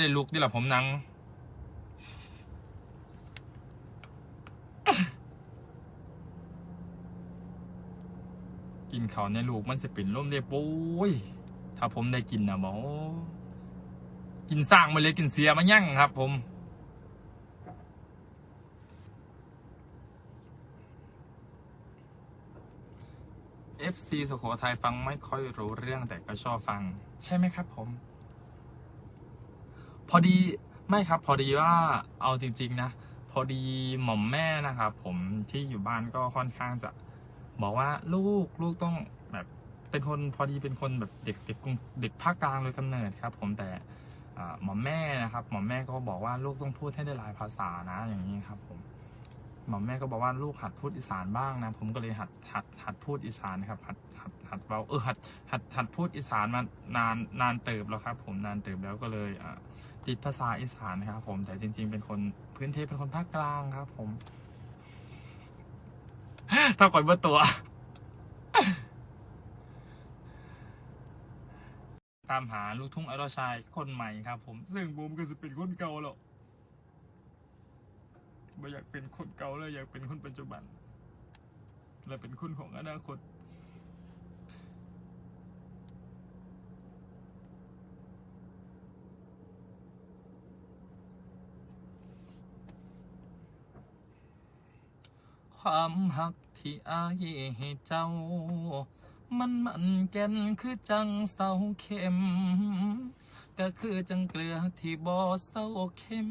ได้ลุกนี่แหละผมนั่งกินเขาวในลูกมันสิเป็นร่มได้ปุ้ยถ้าผมได้กินนะบอกกินสร้างมาเลยกินเสียมายั่งครับ ผม FC สุโขทัยฟังไม่ค่อยรู้เรื่องแต่ก็ชอบฟัง ใช่ไหมครับผม พอดีไม่ครับ พอดีว่าเอาจริง ๆ นะ พอดีหม่อมแม่นะครับผมที่อยู่บ้านก็ค่อนข้างจะบอกว่าลูกลูกต้องแบบเป็นคนพอดีเป็นคนแบบเด็กเด็กกรุงเด็กภาคกลางโดยกำเนิดครับ ผมแต่หมอมแม่นะครับหมอมแม่ก็บอกว่าลูกต้องพูดให้ได้หลายภาษานะอย่างนี้ครับผม หมอแม่ก็บอกว่าลูกหัดพูดอีสานบ้างนะ ผมก็เลยหัดหัดหัดพูดอีสานครับ หัดหัดหัดเบาเออหัดหัดหัดพูดอีสานมานานนานเติบแล้วครับ ผมนานเติบแล้วก็เลยติดภาษาอีสานนะครับผมแต่จริง ๆ เป็นคนพื้นเพเป็นคนภาคกลางครับ ผมถ้าก่อยเบอร์ตัว ตามหาลูกทุ่งไอรอชายคนใหม่ครับ ผมซึ่งบูมก็จะเป็นคนเก่าแล้ว ม่อยากเป็นคนเก่าเลยอยากเป็นคนปัจจุบัน และเป็นคนของอนาคตความหักที่อายให้เจ้า มันมันแก่นคือจังเศร้าเข็ม ก็คือจังเกลือที่บ่เศร้าเข็ม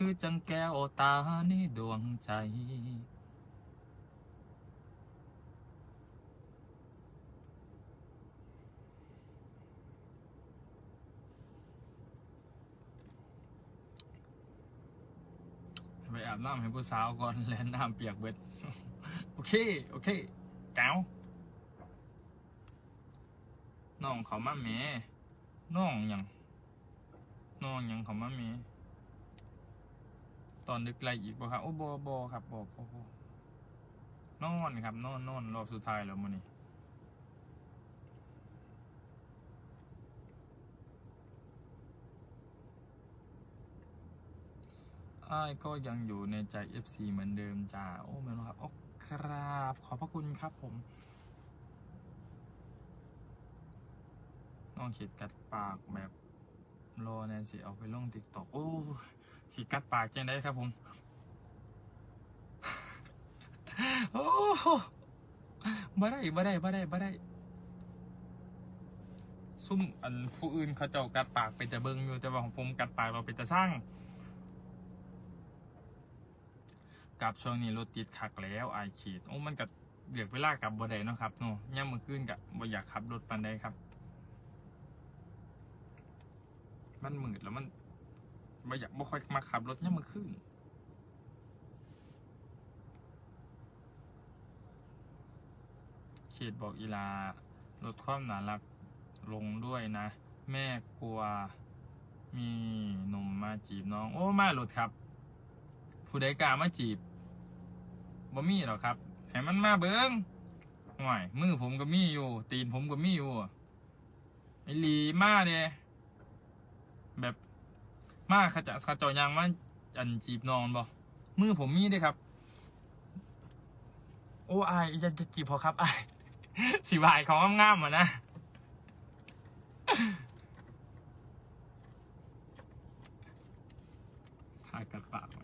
คือจังแก้วตาในดวงใจ ไปอาบน้ำให้ผู้สาวก่อนแล้วน้ำเปียกเบิดโอเค โอเคแก้วน้องเขามาแหม่น้องยังน้องยังเขามาแหม่ ตอนดึกไรอีกบ่ครับ โอ้บอบอครับบอบอบนอนครับ นอนนอนรอบสุดท้ายแล้วมื้อนี้อ้ายก็ยังอยู่ในใจ FC เหมือนเดิมจ้า โอ้เหมือนครับ โอ้ครับ ขอบพระคุณครับผม น้องขีดกัดปากแบบรอแนนสิเอาไปลงติ๊กตอกโอ้ สีกัดปากยังได้ครับผมโอ้บ่ได้บ่ได้บ่ได้บ่ได้ซุ่มอันผู้อื่นเขาเจ้ากัดปากเป็นแต่เบิงอยู่แต่ว่าของผมกัดปากเราเป็นแต่สร้างกับช่วงนี้รถติดคักแล้วไอขีดโอ้มันกับเบียกเวลากับบ่ได้นะครับเนาะย่ำมือขึ้นกับบ่อยากขับรถปันใดครับ มันมืดแล้วมัน บ่อยากบ่ค่อยมาขับรถย่ำมือขึ้นเขีดบอกอีลาลดความหนารักลงด้วยนะ แม่กลัว มีหนุ่มมาจีบน้อง โอ้มาหลุดครับ ผู้ใดกล้ามาจีบบ่มีหรอกครับให้มันมาเบิงห่วยมือผมก็มีอยู่ ตีนผมก็มีอยู่ไอหลีมาเด้แบบ มาขจะขจอยางมาอันจีบนอนบอมือผมมีด้วยครับ โอ้อายจะจีบพอครับอายสีบายของง่ามๆอะนะหากระปากไหม